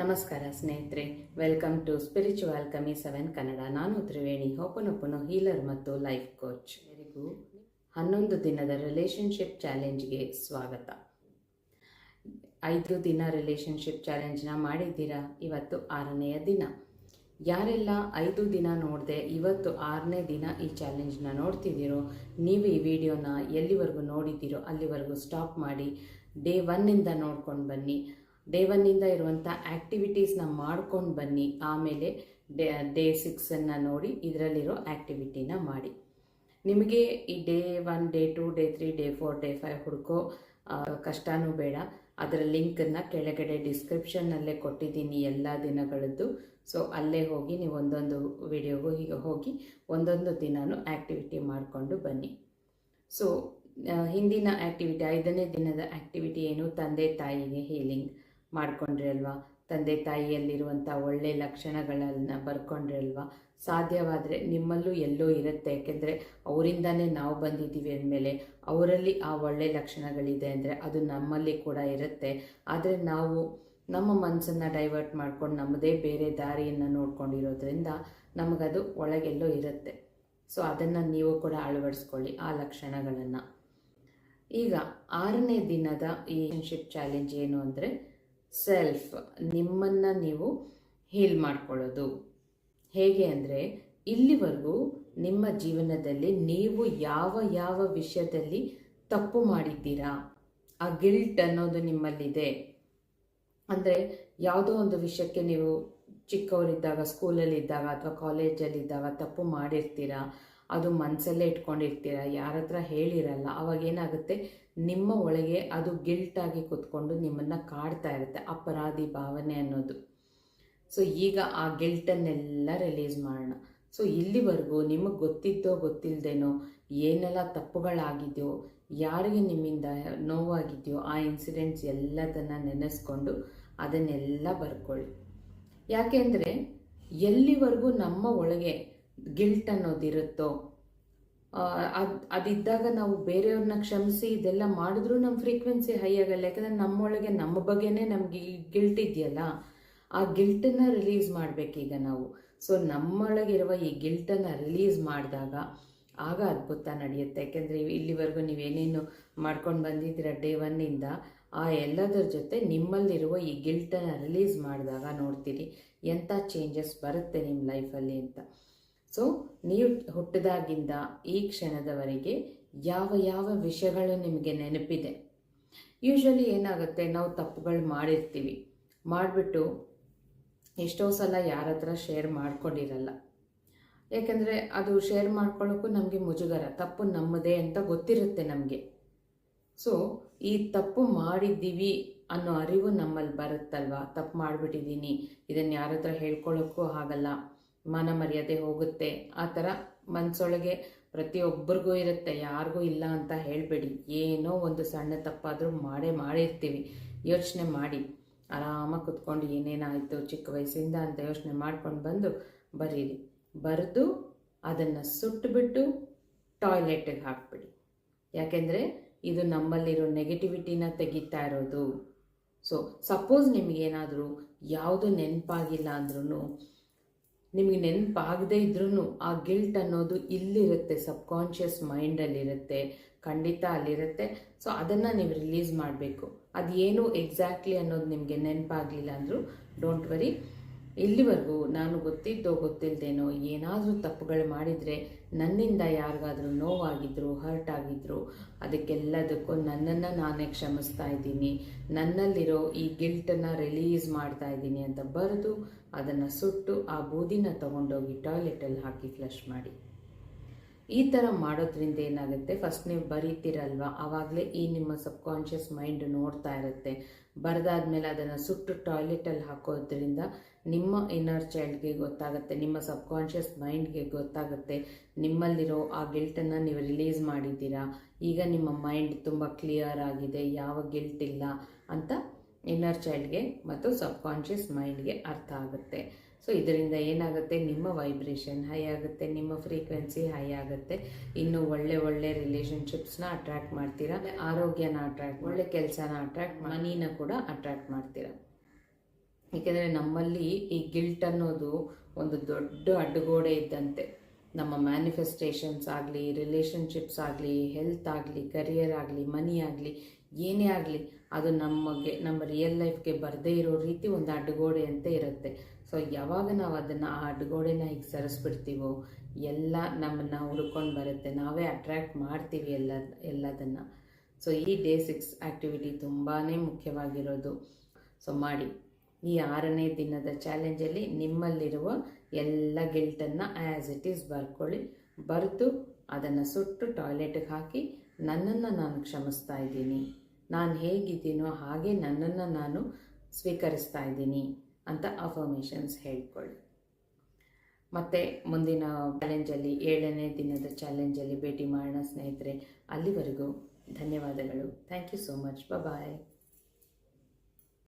ನಮಸ್ಕಾರ ಸ್ನೇಹಿತರೆ welcome to spiritual ಕಮಿ ಸೆವೆನ್ ಕನ್ನಡ. ನಾನು ತ್ರಿವೇಣಿ, ಹೋಪನೊಪ್ಪನು ಹೀಲರ್ ಮತ್ತು ಲೈಫ್ ಕೋಚ್ ಎಲ್ಲರಿಗೂ ಹನ್ನೊಂದು ದಿನದ ರಿಲೇಷನ್ಶಿಪ್ ಚಾಲೆಂಜ್ಗೆ ಸ್ವಾಗತ. ಐದು ದಿನ ರಿಲೇಷನ್ಶಿಪ್ ಚಾಲೆಂಜ್ನ ಮಾಡಿದ್ದೀರಾ? ಇವತ್ತು ಆರನೆಯ ದಿನ. ಯಾರೆಲ್ಲ ಐದು ದಿನ ನೋಡಿದೆ ಇವತ್ತು ಆರನೇ ದಿನ ಈ ಚಾಲೆಂಜ್ನ ನೋಡ್ತಿದ್ದೀರೋ, ನೀವು ಈ ವಿಡಿಯೋನ ಎಲ್ಲಿವರೆಗೂ ನೋಡಿದ್ದೀರೋ ಅಲ್ಲಿವರೆಗೂ ಸ್ಟಾಪ್ ಮಾಡಿ ಡೇ ಒನ್ನಿಂದ ನೋಡ್ಕೊಂಡು ಬನ್ನಿ. ಡೇ ಇರುವಂಥ ಆ್ಯಕ್ಟಿವಿಟೀಸ್ನ ಮಾಡ್ಕೊಂಡು ಬನ್ನಿ. ಆಮೇಲೆ ಡೇ ಡೇ ಸಿಕ್ಸನ್ನು ನೋಡಿ ಇದರಲ್ಲಿರೋ ಆ್ಯಕ್ಟಿವಿಟಿನ ಮಾಡಿ. ನಿಮಗೆ ಈ day one day two day three day four day five ಹುಡುಕೋ ಕಷ್ಟನೂ ಬೇಡ. ಅದರ ಲಿಂಕನ್ನು ಕೆಳಗಡೆ ಡಿಸ್ಕ್ರಿಪ್ಷನ್ನಲ್ಲೇ ಕೊಟ್ಟಿದ್ದೀನಿ ಎಲ್ಲ ದಿನಗಳದ್ದು. ಸೊ ಅಲ್ಲೇ ಹೋಗಿ ನೀವು ಒಂದೊಂದು ವಿಡಿಯೋಗೂ ಹೀಗೆ ಹೋಗಿ ಒಂದೊಂದು ದಿನವೂ ಆ್ಯಕ್ಟಿವಿಟಿ ಮಾಡಿಕೊಂಡು ಬನ್ನಿ. ಸೊ ಹಿಂದಿನ ಆ್ಯಕ್ಟಿವಿಟಿ ಐದನೇ ದಿನದ ಆ್ಯಕ್ಟಿವಿಟಿ ಏನು ತಂದೆ ತಾಯಿಗೆ ಹೀಲಿಂಗ್ ಮಾಡ್ಕೊಂಡ್ರಿ ಅಲ್ವಾ ತಂದೆ ತಾಯಿಯಲ್ಲಿರುವಂಥ ಒಳ್ಳೆ ಲಕ್ಷಣಗಳನ್ನು ಬರ್ಕೊಂಡ್ರಿ ಅಲ್ವಾ ಸಾಧ್ಯವಾದರೆ ನಿಮ್ಮಲ್ಲೂ ಎಲ್ಲೋ ಇರುತ್ತೆ. ಯಾಕೆಂದರೆ ಅವರಿಂದನೇ ನಾವು ಬಂದಿದ್ದೀವಿ ಅಂದಮೇಲೆ ಅವರಲ್ಲಿ ಆ ಒಳ್ಳೆ ಲಕ್ಷಣಗಳಿದೆ ಅಂದರೆ ಅದು ನಮ್ಮಲ್ಲಿ ಕೂಡ ಇರುತ್ತೆ. ಆದರೆ ನಾವು ನಮ್ಮ ಮನಸ್ಸನ್ನು ಡೈವರ್ಟ್ ಮಾಡ್ಕೊಂಡು ನಮ್ಮದೇ ಬೇರೆ ದಾರಿಯನ್ನು ನೋಡ್ಕೊಂಡಿರೋದ್ರಿಂದ ನಮಗದು ಒಳಗೆಲ್ಲೋ ಇರುತ್ತೆ. ಸೊ ಅದನ್ನು ನೀವು ಕೂಡ ಅಳವಡಿಸ್ಕೊಳ್ಳಿ ಆ ಲಕ್ಷಣಗಳನ್ನು. ಈಗ ಆರನೇ ದಿನದ ಈ ರಿಲೇಷನ್ಶಿಪ್ ಚಾಲೆಂಜ್ ಏನು ಅಂದರೆ ಸೆಲ್ಫ್ ನಿಮ್ಮನ್ನು ನೀವು ಹೀಲ್ ಮಾಡ್ಕೊಳ್ಳೋದು. ಹೇಗೆ ಅಂದರೆ ಇಲ್ಲಿವರೆಗೂ ನಿಮ್ಮ ಜೀವನದಲ್ಲಿ ನೀವು ಯಾವ ಯಾವ ವಿಷಯದಲ್ಲಿ ತಪ್ಪು ಮಾಡಿದ್ದೀರಾ? ಆ ಗಿಲ್ಟ್ ಅನ್ನೋದು ನಿಮ್ಮಲ್ಲಿದೆ. ಅಂದರೆ ಯಾವುದೋ ಒಂದು ವಿಷಯಕ್ಕೆ ನೀವು ಚಿಕ್ಕವರಿದ್ದಾಗ ಸ್ಕೂಲಲ್ಲಿದ್ದಾಗ ಅಥವಾ ಕಾಲೇಜಲ್ಲಿದ್ದಾಗ ತಪ್ಪು ಮಾಡಿರ್ತೀರಾ? ಅದು ಮನಸ್ಸಲ್ಲೇ ಇಟ್ಕೊಂಡಿರ್ತೀರ, ಯಾರ ಹತ್ರ ಹೇಳಿರಲ್ಲ, ಅವಾಗ ಏನಾಗುತ್ತೆ? ನಿಮ್ಮ ಒಳಗೆ ಅದು ಗಿಲ್ಟಾಗಿ ಕುತ್ಕೊಂಡು ನಿಮ್ಮನ್ನು ಕಾಡ್ತಾ ಇರುತ್ತೆ, ಅಪರಾಧಿ ಭಾವನೆ ಅನ್ನೋದು. ಸೊ ಈಗ ಆ ಗಿಲ್ಟನ್ನೆಲ್ಲ ರಿಲೀಸ್ ಮಾಡೋಣ. ಸೊ ಇಲ್ಲಿವರೆಗೂ ನಿಮಗೆ ಗೊತ್ತಿದ್ದೋ ಗೊತ್ತಿಲ್ಲದೇನೋ ಏನೆಲ್ಲ ತಪ್ಪುಗಳಾಗಿದೆಯೋ, ಯಾರಿಗೆ ನಿಮ್ಮಿಂದ ನೋವಾಗಿದೆಯೋ ಆ ಇನ್ಸಿಡೆಂಟ್ಸ್ ಎಲ್ಲದನ್ನು ನೆನೆಸ್ಕೊಂಡು ಅದನ್ನೆಲ್ಲ ಬರ್ಕೊಳ್ಳಿ. ಯಾಕೆಂದರೆ ಎಲ್ಲಿವರೆಗೂ ನಮ್ಮ ಒಳಗೆ ಗಿಲ್ಟ್ ಅನ್ನೋದಿರುತ್ತೋ ಅದು, ಅದಿದ್ದಾಗ ನಾವು ಬೇರೆಯವ್ರನ್ನ ಕ್ಷಮಿಸಿ ಇದೆಲ್ಲ ಮಾಡಿದ್ರೂ ನಮ್ಮ ಫ್ರೀಕ್ವೆನ್ಸಿ ಹೈ ಆಗಲ್ಲ. ಯಾಕಂದರೆ ನಮ್ಮೊಳಗೆ, ನಮ್ಮ ಬಗ್ಗೆನೇ ನಮಗೆ ಗಿಲ್ಟ್ ಇದೆಯಲ್ಲ, ಆ ಗಿಲ್ಟನ್ನು ರಿಲೀಸ್ ಮಾಡಬೇಕೀಗ ನಾವು. ಸೊ ನಮ್ಮೊಳಗಿರುವ ಈ ಗಿಲ್ಟನ್ನು ರಿಲೀಸ್ ಮಾಡಿದಾಗ ಆಗ ಅದ್ಭುತ ನಡೆಯುತ್ತೆ. ಯಾಕೆಂದರೆ ಇಲ್ಲಿವರೆಗೂ ನೀವೇನೇನು ಮಾಡ್ಕೊಂಡು ಬಂದಿದ್ದೀರ ಡೇ ಒನ್ನಿಂದ ಆ ಎಲ್ಲದರ ಜೊತೆ ನಿಮ್ಮಲ್ಲಿರುವ ಈ ಗಿಲ್ಟನ್ನು ರಿಲೀಸ್ ಮಾಡಿದಾಗ ನೋಡ್ತೀರಿ ಎಂಥ ಚೇಂಜಸ್ ಬರುತ್ತೆ ನಿಮ್ಮ ಲೈಫಲ್ಲಿ ಅಂತ. ಸೊ ನೀವು ಹುಟ್ಟಿದಾಗಿಂದ ಈ ಕ್ಷಣದವರೆಗೆ ಯಾವ ಯಾವ ವಿಷಯಗಳು ನಿಮಗೆ ನೆನಪಿದೆ? ಯೂಶ್ವಲಿ ಏನಾಗುತ್ತೆ? ನಾವು ತಪ್ಪುಗಳು ಮಾಡಿರ್ತೀವಿ. ಮಾಡಿಬಿಟ್ಟು ಎಷ್ಟೋ ಸಲ ಯಾರ ಹತ್ರ ಶೇರ್ ಮಾಡ್ಕೊಂಡಿರಲ್ಲ. ಯಾಕೆಂದರೆ ಅದು ಶೇರ್ ಮಾಡ್ಕೊಳ್ಳೋಕ್ಕೂ ನಮಗೆ ಮುಜುಗರ. ತಪ್ಪು ನಮ್ಮದೇ ಅಂತ ಗೊತ್ತಿರುತ್ತೆ ನಮಗೆ. ಸೊ ಈ ತಪ್ಪು ಮಾಡಿದ್ದೀವಿ ಅನ್ನೋ ಅರಿವು ನಮ್ಮಲ್ಲಿ ಬರುತ್ತಲ್ವ? ತಪ್ಪು ಮಾಡಿಬಿಟ್ಟಿದ್ದೀನಿ. ಇದನ್ನು ಯಾರ ಹತ್ರ ಹೇಳ್ಕೊಳ್ಳೋಕ್ಕೂ ಆಗಲ್ಲ. ಮಾನ ಮರ್ಯಾದೆ ಹೋಗುತ್ತೆ. ಆ ಥರ ಮನಸ್ಸೊಳಗೆ ಪ್ರತಿಯೊಬ್ಬರಿಗೂ ಇರುತ್ತೆ. ಯಾರಿಗೂ ಇಲ್ಲ ಅಂತ ಹೇಳಬೇಡಿ. ಏನೋ ಒಂದು ಸಣ್ಣ ತಪ್ಪಾದರೂ ಮಾಡೇ ಮಾಡಿರ್ತೀವಿ. ಯೋಚನೆ ಮಾಡಿ. ಆರಾಮಾಗಿ ಕುತ್ಕೊಂಡು ಏನೇನಾಯಿತು ಚಿಕ್ಕ ವಯಸ್ಸಿಂದ ಅಂತ ಯೋಚನೆ ಮಾಡ್ಕೊಂಡು ಬಂದು ಬರೀರಿ. ಬರೆದು ಅದನ್ನು ಸುಟ್ಟುಬಿಟ್ಟು ಟಾಯ್ಲೆಟಿಗೆ ಹಾಕ್ಬಿಡಿ. ಯಾಕೆಂದರೆ ಇದು ನಮ್ಮಲ್ಲಿರೋ ನೆಗೆಟಿವಿಟಿನ ತೆಗಿತಾ ಇರೋದು. ಸೊ ಸಪೋಸ್ ನಿಮಗೇನಾದರೂ ಯಾವುದು ನೆನಪಾಗಿಲ್ಲ ಅಂದ್ರೂ ನಿಮಗೆ ನೆನಪಾಗದೇ ಇದ್ರೂ ಆ ಗಿಲ್ಟ್ ಅನ್ನೋದು ಇಲ್ಲಿರುತ್ತೆ ಸಬ್ಕಾನ್ಷಿಯಸ್ ಮೈಂಡಲ್ಲಿರುತ್ತೆ ಖಂಡಿತ ಅಲ್ಲಿರುತ್ತೆ. ಸೊ ಅದನ್ನು ನೀವು ರಿಲೀಸ್ ಮಾಡಬೇಕು. ಅದೇನು ಎಕ್ಸಾಕ್ಟ್ಲಿ ಅನ್ನೋದು ನಿಮಗೆ ನೆನಪಾಗಲಿಲ್ಲ ಅಂದರೂ ಡೋಂಟ್ ವರಿ ಇಲ್ಲಿವರೆಗೂ ನಾನು ಗೊತ್ತಿದ್ದೋ ಗೊತ್ತಿಲ್ಲದೇನೋ ಏನಾದರೂ ತಪ್ಪುಗಳು ಮಾಡಿದರೆ ನನ್ನಿಂದ ಯಾರಿಗಾದರೂ ನೋವಾಗಿದ್ದರು ಹರ್ಟ್ ಆಗಿದ್ದರು ಅದಕ್ಕೆಲ್ಲದಕ್ಕೂ ನನ್ನನ್ನು ನಾನೇ ಕ್ಷಮಿಸ್ತಾ ಇದ್ದೀನಿ. ನನ್ನಲ್ಲಿರೋ ಈ ಗಿಲ್ಟನ್ನು ರಿಲೀಸ್ ಮಾಡ್ತಾ ಇದ್ದೀನಿ ಅಂತ ಬರೆದು ಅದನ್ನು ಸುಟ್ಟು ಆ ಬೂದಿನ ತೊಗೊಂಡೋಗಿ ಟಾಯ್ಲೆಟಲ್ಲಿ ಹಾಕಿ ಫ್ಲಶ್ ಮಾಡಿ. ಈ ಥರ ಮಾಡೋದ್ರಿಂದ ಏನಾಗುತ್ತೆ? ಫಸ್ಟ್ ನೀವು ಬರೀತಿರಲ್ವ? ಆವಾಗಲೇ ಈ ನಿಮ್ಮ ಸಬ್ಕಾನ್ಷಿಯಸ್ ಮೈಂಡ್ ನೋಡ್ತಾ ಇರುತ್ತೆ. ಬರೆದಾದ್ಮೇಲೆ ಅದನ್ನು ಸುಟ್ಟು ಟಾಯ್ಲೆಟಲ್ಲಿ ಹಾಕೋದ್ರಿಂದ ನಿಮ್ಮ ಇನ್ನರ್ ಚೈಲ್ಡ್ಗೆ ಗೊತ್ತಾಗುತ್ತೆ, ನಿಮ್ಮ ಸಬ್ಕಾನ್ಷಿಯಸ್ ಮೈಂಡ್ಗೆ ಗೊತ್ತಾಗುತ್ತೆ, ನಿಮ್ಮಲ್ಲಿರೋ ಆ ಗಿಲ್ಟನ್ನು ನೀವು ರಿಲೀಸ್ ಮಾಡಿದ್ದೀರಾ? ಈಗ ನಿಮ್ಮ ಮೈಂಡ್ ತುಂಬ ಕ್ಲಿಯರ್ ಆಗಿದೆ, ಯಾವ ಗಿಲ್ಟ್ ಇಲ್ಲ ಅಂತ ಇನ್ನರ್ ಚೈಲ್ಡ್ಗೆ ಮತ್ತು ಸಬ್ಕಾನ್ಷಿಯಸ್ ಮೈಂಡ್ಗೆ ಅರ್ಥ ಆಗುತ್ತೆ. ಸೊ ಇದರಿಂದ ಏನಾಗುತ್ತೆ? ನಿಮ್ಮ ವೈಬ್ರೇಷನ್ ಹೈ ಆಗುತ್ತೆ, ನಿಮ್ಮ ಫ್ರೀಕ್ವೆನ್ಸಿ ಹೈ ಆಗುತ್ತೆ. ಇನ್ನು ಒಳ್ಳೆ ಒಳ್ಳೆ ರಿಲೇಷನ್ಶಿಪ್ಸ್ನ ಅಟ್ರ್ಯಾಕ್ಟ್ ಮಾಡ್ತೀರಾ? ಆರೋಗ್ಯನ ಅಟ್ರ್ಯಾಕ್ಟ್ ಒಳ್ಳೆ ಕೆಲಸನ ಅಟ್ರ್ಯಾಕ್ಟ್ ಮನಿನ ಕೂಡ ಅಟ್ರ್ಯಾಕ್ಟ್ ಮಾಡ್ತೀರಾ? ಏಕೆಂದರೆ ನಮ್ಮಲ್ಲಿ ಈ ಗಿಲ್ಟ್ ಅನ್ನೋದು ಒಂದು ದೊಡ್ಡ ಅಡ್ಡಗೋಡೆ ಇದ್ದಂತೆ. ನಮ್ಮ ಮ್ಯಾನಿಫೆಸ್ಟೇಷನ್ಸ್ ಆಗಲಿ ರಿಲೇಷನ್ಶಿಪ್ಸ್ ಆಗಲಿ ಹೆಲ್ತ್ ಆಗಲಿ ಕರಿಯರ್ ಆಗಲಿ ಮನಿ ಆಗಲಿ, ಏನೇ ಆಗಲಿ ಅದು ನಮಗೆ, ನಮ್ಮ ರಿಯಲ್ ಲೈಫ್ಗೆ ಬರದೇ ಇರೋ ರೀತಿ ಒಂದು ಅಡ್ಡಗೋಡೆ ಅಂತ ಇರುತ್ತೆ. ಸೊ ಯಾವಾಗ ನಾವು ಅದನ್ನು ಆ ಅಡ್ಡಗೋಡೆನ ಈಗ ಸರಿಸ್ಬಿಡ್ತೀವೋ, ಎಲ್ಲ ನಮ್ಮನ್ನು ಹುಡ್ಕೊಂಡು ಬರುತ್ತೆ. ನಾವೇ ಅಟ್ರ್ಯಾಕ್ಟ್ ಮಾಡ್ತೀವಿ ಎಲ್ಲ, ಎಲ್ಲದನ್ನು. ಸೊ ಈ ಡೇ ಸಿಕ್ಸ್ ಆ್ಯಕ್ಟಿವಿಟಿ ತುಂಬಾ ಮುಖ್ಯವಾಗಿರೋದು. ಸೊ ಮಾಡಿ. ಈ ಆರನೇ ದಿನದ ಚಾಲೆಂಜಲ್ಲಿ ನಿಮ್ಮಲ್ಲಿರುವ ಎಲ್ಲ ಗಿಲ್ಟನ್ನು ಆ್ಯಸ್ ಇಟ್ ಈಸ್ ಬರ್ಕೊಳ್ಳಿ. ಬರೆದು ಅದನ್ನು ಸುಟ್ಟು ಟಾಯ್ಲೆಟ್ಗೆ ಹಾಕಿ ನನ್ನನ್ನು ನಾನು ಕ್ಷಮಿಸ್ತಾ ಇದ್ದೀನಿ. ನಾನು ಹೇಗಿದ್ದೀನೋ ಹಾಗೆ ನನ್ನನ್ನು ನಾನು ಸ್ವೀಕರಿಸ್ತಾ ಇದ್ದೀನಿ ಅಂತ ಅಫರ್ಮೇಷನ್ಸ್ ಹೇಳ್ಕೊಳ್ಳಿ. ಮತ್ತು ಮುಂದಿನ ಚಾಲೆಂಜಲ್ಲಿ ಏಳನೇ ದಿನದ ಚಾಲೆಂಜಲ್ಲಿ ಭೇಟಿ ಮಾಡೋಣ ಸ್ನೇಹಿತರೆ, ಅಲ್ಲಿವರೆಗೂ ಧನ್ಯವಾದಗಳು. Thank you so much bye